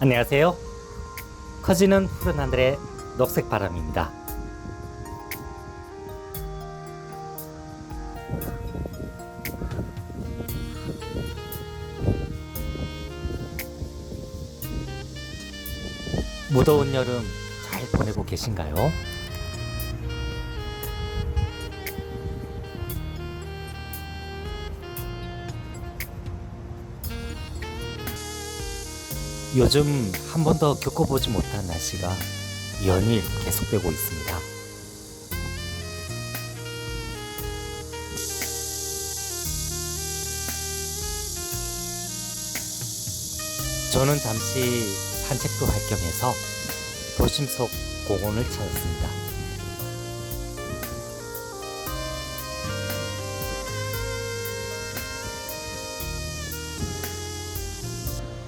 안녕하세요. 커지는 푸른 하늘의 녹색 바람입니다. 무더운 여름 잘 보내고 계신가요? 요즘 한 번도 겪어보지 못한 날씨가 연일 계속되고 있습니다. 저는 잠시 산책도 할 겸해서 도심 속 공원을 찾았습니다.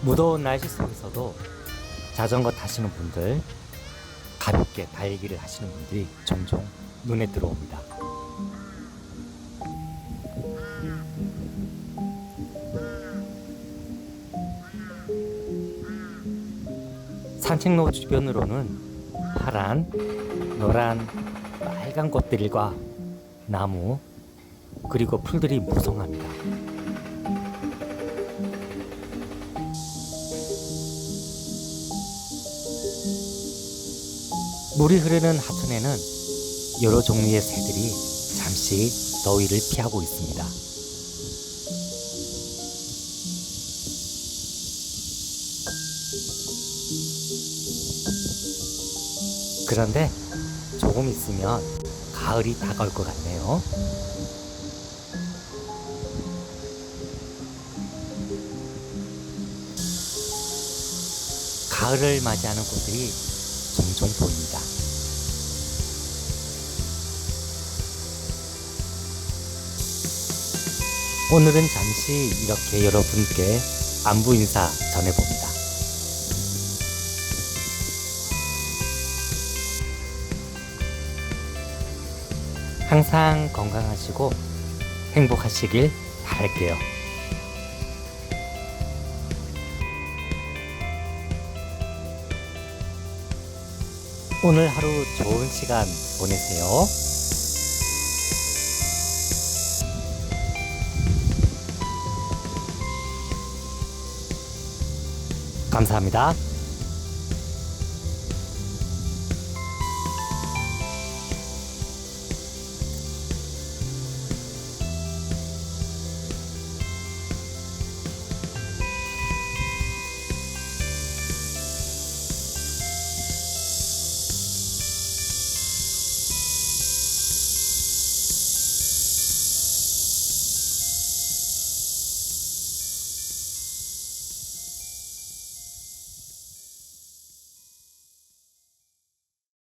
무더운 날씨 속에서도 자전거 타시는 분들, 가볍게 달리기를 하시는 분들이 종종 눈에 들어옵니다. 산책로 주변으로는 파란, 노란, 빨간 꽃들과 나무, 그리고 풀들이 무성합니다. 물이 흐르는 하천에는 여러 종류의 새들이 잠시 더위를 피하고 있습니다. 그런데 조금 있으면 가을이 다가올 것 같네요. 가을을 맞이하는 꽃들이 종종 보입니다. 오늘은 잠시 이렇게 여러분께 안부 인사 전해봅니다. 항상 건강하시고 행복하시길 바랄게요. 오늘 하루 좋은 시간 보내세요. 감사합니다.